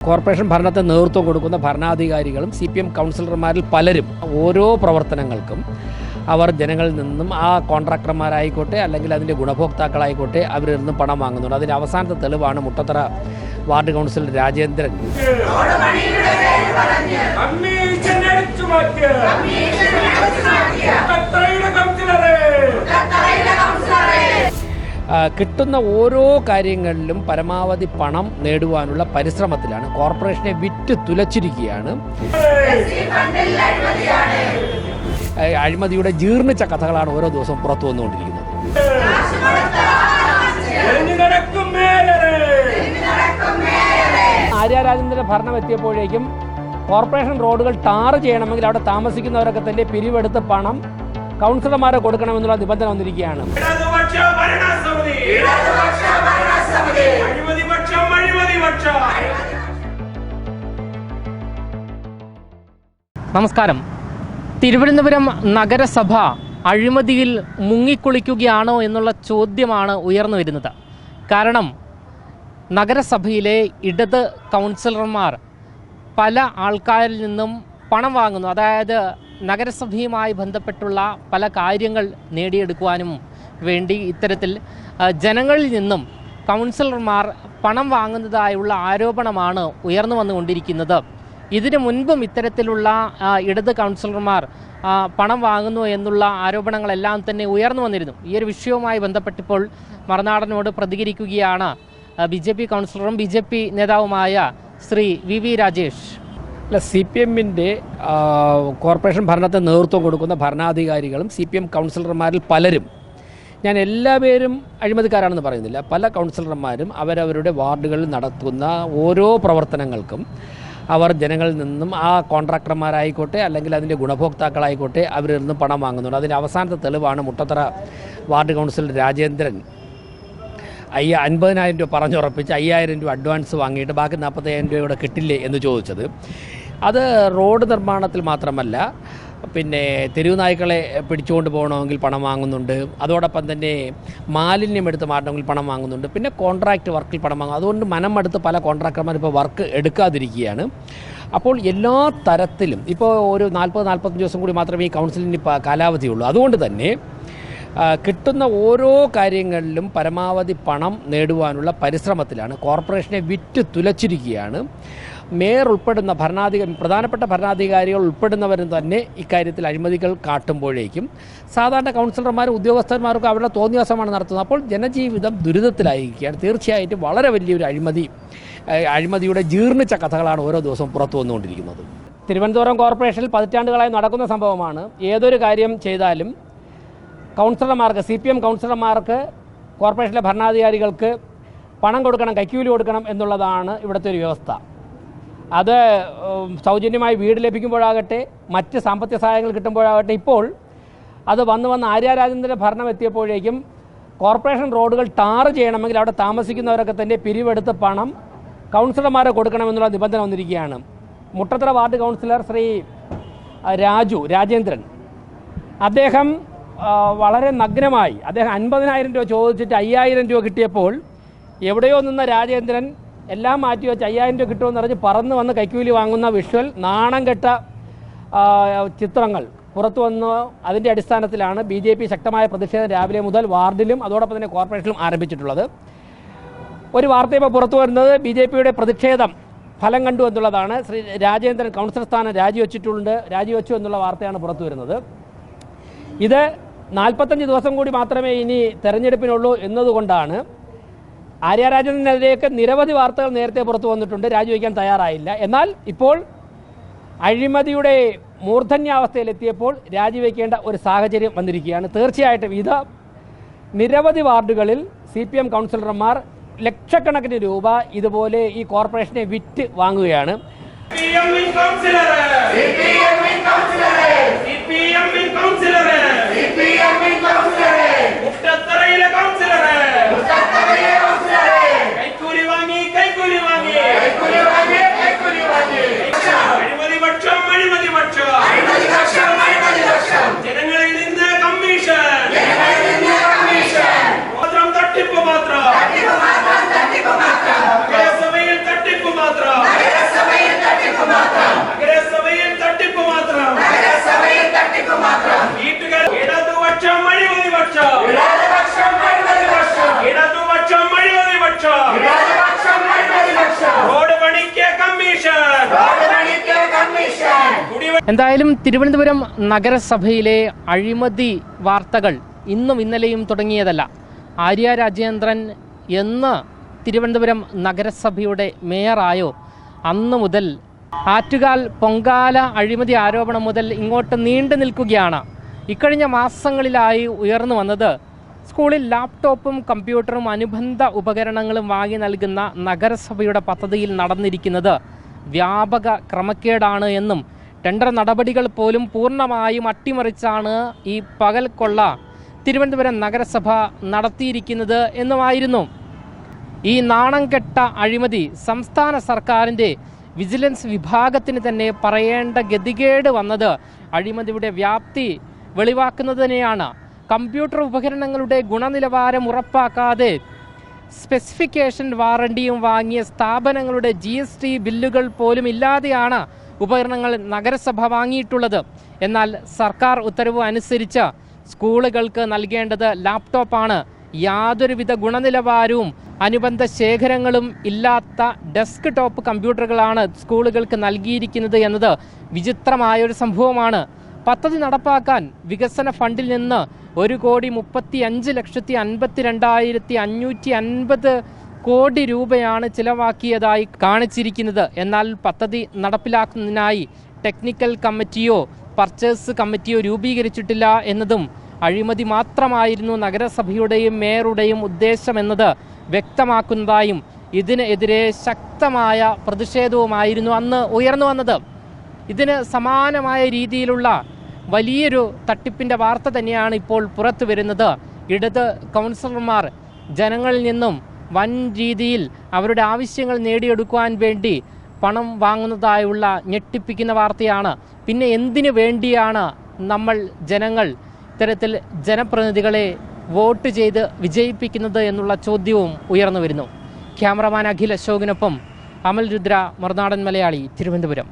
Corporation ഭരണത്തെ നേതൃത്വം കൊടുക്കുന്ന ഭരണാധികാരികളും സി പി എം കൗൺസിലർമാരിൽ പലരും ഓരോ പ്രവർത്തനങ്ങൾക്കും അവർ ജനങ്ങളിൽ നിന്നും ആ കോൺട്രാക്ടർമാരായിക്കോട്ടെ അല്ലെങ്കിൽ അതിന്റെ ഗുണഭോക്താക്കളായിക്കോട്ടെ അവരിൽ നിന്നും പണം വാങ്ങുന്നുണ്ട്. അതിന്റെ അവസാനത്തെ തെളിവാണ് മുട്ടത്തറ വാർഡ് കൗൺസിലർ രാജേന്ദ്രൻ. കിട്ടുന്ന ഓരോ കാര്യങ്ങളിലും പരമാവധി പണം നേടുവാനുള്ള പരിശ്രമത്തിലാണ്. കോർപ്പറേഷനെ വിറ്റ് തുലച്ചിരിക്കുകയാണ്. അഴിമതിയുടെ ജീർണിച്ച കഥകളാണ് ഓരോ ദിവസവും പുറത്തു വന്നുകൊണ്ടിരിക്കുന്നത്. ആര്യ ഭരണം എത്തിയപ്പോഴേക്കും കോർപ്പറേഷൻ റോഡുകൾ ടാർ ചെയ്യണമെങ്കിൽ അവിടെ താമസിക്കുന്നവരൊക്കെ തന്നെ പിരിവെടുത്ത് പണം കൗൺസിലർമാരെ കൊടുക്കണമെന്നുള്ള നിബന്ധന വന്നിരിക്കുകയാണ്. നമസ്കാരം. തിരുവനന്തപുരം നഗരസഭ അഴിമതിയിൽ മുങ്ങിക്കുളിക്കുകയാണോ എന്നുള്ള ചോദ്യമാണ് ഉയർന്നു വരുന്നത്. കാരണം നഗരസഭയിലെ ഇടത് കൗൺസിലർമാർ പല ആൾക്കാരിൽ നിന്നും പണം വാങ്ങുന്നു. അതായത് നഗരസഭയുമായി ബന്ധപ്പെട്ടുള്ള പല കാര്യങ്ങൾ നേടിയെടുക്കുവാനും വേണ്ടി ഇത്തരത്തിൽ ജനങ്ങളിൽ നിന്നും കൗൺസിലർമാർ പണം വാങ്ങുന്നതായുള്ള ആരോപണമാണ് ഉയർന്നു വന്നുകൊണ്ടിരിക്കുന്നത്. ഇതിനു മുൻപും ഇത്തരത്തിലുള്ള ഇടത് കൗൺസിലർമാർ പണം വാങ്ങുന്നു എന്നുള്ള ആരോപണങ്ങളെല്ലാം തന്നെ ഉയർന്നു വന്നിരുന്നു. ഈ ഒരു വിഷയവുമായി ബന്ധപ്പെട്ടിപ്പോൾ മറുനാടനോട് പ്രതികരിക്കുകയാണ് ബി ജെ പി കൗൺസിലറും ബി ജെ പി നേതാവുമായ ശ്രീ വി വി രാജേഷ്. അല്ല സി പി എമ്മിന്റെ കോർപ്പറേഷൻ ഭരണത്തെ നേതൃത്വം കൊടുക്കുന്ന ഭരണാധികാരികളും സി പി എം കൗൺസിലർമാരിൽ പലരും ഞാൻ എല്ലാ പേരും അഴിമതിക്കാരാണെന്ന് പറയുന്നില്ല പല കൗൺസിലർമാരും അവരവരുടെ വാർഡുകളിൽ നടത്തുന്ന ഓരോ പ്രവർത്തനങ്ങൾക്കും അവർ ജനങ്ങളിൽ നിന്നും ആ കോൺട്രാക്ടർമാരായിക്കോട്ടെ അല്ലെങ്കിൽ അതിന്റെ ഗുണഭോക്താക്കളായിക്കോട്ടെ അവരിൽ നിന്നും പണം വാങ്ങുന്നുണ്ട്. അതിന്റെ അവസാനത്തെ തെളിവാണ് മുട്ടത്തറ വാർഡ് കൗൺസിലർ രാജേന്ദ്രൻ. അയ്യ അൻപതിനായിരം രൂപ പറഞ്ഞുറപ്പിച്ച് അയ്യായിരം രൂപ അഡ്വാൻസ് വാങ്ങിയിട്ട് ബാക്കി നാൽപ്പത്തയ്യായിരം രൂപ ഇവിടെ കിട്ടില്ലേ എന്ന് ചോദിച്ചത്. അത് റോഡ് നിർമ്മാണത്തിൽ മാത്രമല്ല പിന്നെ തെരുവ് നായ്ക്കളെ പിടിച്ചുകൊണ്ട് പോകണമെങ്കിൽ പണം വാങ്ങുന്നുണ്ട്. അതോടൊപ്പം തന്നെ മാലിന്യം എടുത്ത് മാറ്റണമെങ്കിൽ പണം വാങ്ങുന്നുണ്ട്. പിന്നെ കോൺട്രാക്റ്റ് വർക്കിൽ പണം വാങ്ങും അതുകൊണ്ട് മനം അടുത്ത് പല കോൺട്രാക്ടർമാർ ഇപ്പോൾ വർക്ക് എടുക്കാതിരിക്കുകയാണ്. അപ്പോൾ എല്ലാ തരത്തിലും ഇപ്പോൾ ഒരു നാൽപ്പത് നാൽപ്പത്തഞ്ച് ദിവസം കൂടി മാത്രമേ ഈ കൗൺസിലിന് കാലാവധിയുള്ളൂ അതുകൊണ്ട് തന്നെ കിട്ടുന്ന ഓരോ കാര്യങ്ങളിലും പരമാവധി പണം നേടുവാനുള്ള പരിശ്രമത്തിലാണ്. കോർപ്പറേഷനെ വിറ്റ് തുലച്ചിരിക്കുകയാണ്. മേയർ ഉൾപ്പെടുന്ന ഭരണാധികാരി പ്രധാനപ്പെട്ട ഭരണാധികാരികൾ ഉൾപ്പെടുന്നവരും തന്നെ ഇക്കാര്യത്തിൽ അഴിമതികൾ കാട്ടുമ്പോഴേക്കും സാധാരണ കൗൺസിലർമാരും ഉദ്യോഗസ്ഥന്മാർക്കും അവരുടെ തോന്നിവാസമാണ് നടത്തുന്നത്. അപ്പോൾ ജനജീവിതം ദുരിതത്തിലായിരിക്കുകയാണ്. തീർച്ചയായിട്ടും വളരെ വലിയൊരു അഴിമതി അഴിമതിയുടെ ജീർണിച്ച കഥകളാണ് ഓരോ ദിവസവും പുറത്തു വന്നുകൊണ്ടിരിക്കുന്നത്. തിരുവനന്തപുരം കോർപ്പറേഷനിൽ പതിറ്റാണ്ടുകളായി നടക്കുന്ന സംഭവമാണ്. ഏതൊരു കാര്യം ചെയ്താലും കൗൺസിലർമാർക്ക് സി പി എം കൗൺസിലർമാർക്ക് കോർപ്പറേഷനിലെ ഭരണാധികാരികൾക്ക് പണം കൊടുക്കണം കൈക്കൂലി കൊടുക്കണം എന്നുള്ളതാണ് ഇവിടുത്തെ ഒരു വ്യവസ്ഥ. അത് സൗജന്യമായി വീട് ലഭിക്കുമ്പോഴാകട്ടെ മറ്റ് സാമ്പത്തിക സഹായങ്ങൾ കിട്ടുമ്പോഴാകട്ടെ ഇപ്പോൾ അത് വന്ന് വന്ന് ആര്യ ഭരണം എത്തിയപ്പോഴേക്കും കോർപ്പറേഷൻ റോഡുകൾ ടാർ ചെയ്യണമെങ്കിൽ അവിടെ താമസിക്കുന്നവരൊക്കെ തന്നെ പിരിവെടുത്ത് പണം കൗൺസിലർമാരെ കൊടുക്കണമെന്നുള്ള നിബന്ധന വന്നിരിക്കുകയാണ്. Muttathara ward councillor Shri Raju Rajendran. അദ്ദേഹം വളരെ നഗ്നമായി അദ്ദേഹം അൻപതിനായിരം രൂപ ചോദിച്ചിട്ട് അയ്യായിരം രൂപ കിട്ടിയപ്പോൾ എവിടെയോ നിന്ന രാജേന്ദ്രൻ എല്ലാം മാറ്റി വെച്ച് അയ്യായിരം രൂപ കിട്ടുമെന്ന് പറഞ്ഞ് പറന്ന് വന്ന് കൈക്കൂലി വാങ്ങുന്ന വിഷ്വൽ നാണം കെട്ട ചിത്രങ്ങൾ പുറത്തു വന്ന് അതിന്റെ അടിസ്ഥാനത്തിലാണ് ബി ജെ പി ശക്തമായ പ്രതിഷേധം രാവിലെ മുതൽ വാർഡിലും അതോടൊപ്പം തന്നെ കോർപ്പറേഷനിലും ആരംഭിച്ചിട്ടുള്ളത്. ഒരു വാർത്ത ഇപ്പോൾ പുറത്തു വരുന്നത് ബി ജെ പിയുടെ പ്രതിഷേധം ഫലം കണ്ടു എന്നുള്ളതാണ്. ശ്രീ രാജേന്ദ്രൻ കൗൺസിലർ സ്ഥാനം രാജിവെച്ചിട്ടുണ്ട്. രാജിവെച്ചു എന്നുള്ള വാർത്തയാണ് പുറത്തു വരുന്നത്. ഇത് നാൽപ്പത്തഞ്ച് ദിവസം കൂടി മാത്രമേ ഇനി തെരഞ്ഞെടുപ്പിനുള്ളൂ എന്നതുകൊണ്ടാണ് ആര്യ രാജനെതിരെയൊക്കെ നിരവധി വാർത്തകൾ നേരത്തെ പുറത്തു വന്നിട്ടുണ്ട്. രാജിവെക്കാൻ തയ്യാറായില്ല. എന്നാൽ ഇപ്പോൾ അഴിമതിയുടെ മൂർധന്യാവസ്ഥയിലെത്തിയപ്പോൾ രാജിവെക്കേണ്ട ഒരു സാഹചര്യം വന്നിരിക്കുകയാണ്. തീർച്ചയായിട്ടും ഇത് നിരവധി വാർഡുകളിൽ സി പി എം കൗൺസിലർമാർ ലക്ഷക്കണക്കിന് രൂപ ഇതുപോലെ ഈ കോർപ്പറേഷനെ വിറ്റ് വാങ്ങുകയാണ്. CPM in കൗൺസിലറെ CPM in കൗൺസിലറെ മുട്ടത്തറയിലെ കൗൺസിലറെ കൈക്കൂലി വാങ്ങി കൈക്കൂലി വാങ്ങി അഴിമതിപക്ഷം അഴിമതിപക്ഷം ജനങ്ങളിൽ നിന്ന് കമ്മീഷൻ മാത്രം തട്ടിപ്പ് മാത്രം നഗരസഭയിൽ തട്ടിപ്പ് മാത്രം എന്തായാലും തിരുവനന്തപുരം നഗരസഭയിലെ അഴിമതി വാർത്തകൾ ഇന്നും ഇന്നലെയും തുടങ്ങിയതല്ല. ആര്യ രാജേന്ദ്രൻ എന്ന് തിരുവനന്തപുരം നഗരസഭയുടെ മേയറായോ അന്ന് മുതൽ ആറ്റുകാൽ പൊങ്കാല അഴിമതി ആരോപണം മുതൽ ഇങ്ങോട്ട് നീണ്ടു നിൽക്കുകയാണ്. ഇക്കഴിഞ്ഞ മാസങ്ങളിലായി ഉയർന്നു വന്നത് സ്കൂളിൽ ലാപ്ടോപ്പും കമ്പ്യൂട്ടറും അനുബന്ധ ഉപകരണങ്ങളും വാങ്ങി നൽകുന്ന നഗരസഭയുടെ പദ്ധതിയിൽ നടന്നിരിക്കുന്നത് വ്യാപക ക്രമക്കേടാണ് എന്നും ടെൻഡർ നടപടികൾ പോലും പൂർണമായും അട്ടിമറിച്ചാണ് ഈ പകൽ കൊള്ള തിരുവനന്തപുരം നഗരസഭ നടത്തിയിരിക്കുന്നത് എന്നുമായിരുന്നു. ഈ നാണം കെട്ട അഴിമതി സംസ്ഥാന സർക്കാരിന്റെ വിജിലൻസ് വിഭാഗത്തിന് തന്നെ പറയേണ്ട ഗതികേട് വന്നത് അഴിമതിയുടെ വ്യാപ്തി വെളിവാക്കുന്നതിനെയാണ് കമ്പ്യൂട്ടർ ഉപകരണങ്ങളുടെ ഗുണനിലവാരം ഉറപ്പാക്കാതെ സ്പെസിഫിക്കേഷൻ വാറണ്ടിയും വാങ്ങിയ സ്ഥാപനങ്ങളുടെ ജി ബില്ലുകൾ പോലും ഇല്ലാതെയാണ് ഉപകരണങ്ങൾ നഗരസഭ വാങ്ങിയിട്ടുള്ളത്. എന്നാൽ സർക്കാർ ഉത്തരവ് അനുസരിച്ച് സ്കൂളുകൾക്ക് നൽകേണ്ടത് ലാപ്ടോപ്പാണ്. യാതൊരുവിധ ഗുണനിലവാരവും അനുബന്ധ ശേഖരങ്ങളും ഇല്ലാത്ത ഡെസ്ക് ടോപ്പ് കമ്പ്യൂട്ടറുകളാണ് സ്കൂളുകൾക്ക് നൽകിയിരിക്കുന്നത് എന്നത് വിചിത്രമായൊരു സംഭവമാണ്. പദ്ധതി നടപ്പാക്കാൻ വികസന ഫണ്ടിൽ നിന്ന് ഒരു കോടി മുപ്പത്തി അഞ്ച് ലക്ഷത്തി അൻപത്തി രണ്ടായിരത്തി അഞ്ഞൂറ്റി അൻപത് കോടി രൂപയാണ് ചിലവാക്കിയതായി കാണിച്ചിരിക്കുന്നത്. എന്നാൽ പദ്ധതി നടപ്പിലാക്കുന്നതിനായി ടെക്നിക്കൽ കമ്മിറ്റിയോ പർച്ചേസ് കമ്മിറ്റിയോ രൂപീകരിച്ചിട്ടില്ല എന്നതും അഴിമതി മാത്രമായിരുന്നു നഗരസഭയുടെയും മേയറുടെയും ഉദ്ദേശമെന്നത് വ്യക്തമാക്കുന്നതായും ഇതിനെതിരെ ശക്തമായ പ്രതിഷേധവുമായിരുന്നു അന്ന് ഉയർന്നു വന്നത്. ഇതിന് സമാനമായ രീതിയിലുള്ള വലിയൊരു തട്ടിപ്പിന്റെ വാർത്ത തന്നെയാണ് ഇപ്പോൾ പുറത്തു വരുന്നത് ഇടത് കൗൺസിലർമാർ ജനങ്ങളിൽ നിന്നും വൻ രീതിയിൽ അവരുടെ ആവശ്യങ്ങൾ നേടിയെടുക്കുവാൻ വേണ്ടി പണം വാങ്ങുന്നതായുള്ള ഞെട്ടിപ്പിക്കുന്ന വാർത്തയാണ്. പിന്നെ എന്തിനു വേണ്ടിയാണ് നമ്മൾ ജനങ്ങൾ ഇത്തരത്തിൽ ജനപ്രതിനിധികളെ വോട്ട് ചെയ്ത് വിജയിപ്പിക്കുന്നത് എന്നുള്ള ചോദ്യവും ഉയർന്നു വരുന്നു. ക്യാമറമാൻ അഖിൽ അശോകിനൊപ്പം അമൽ രുദ്ര മറുനാടൻ മലയാളി തിരുവനന്തപുരം.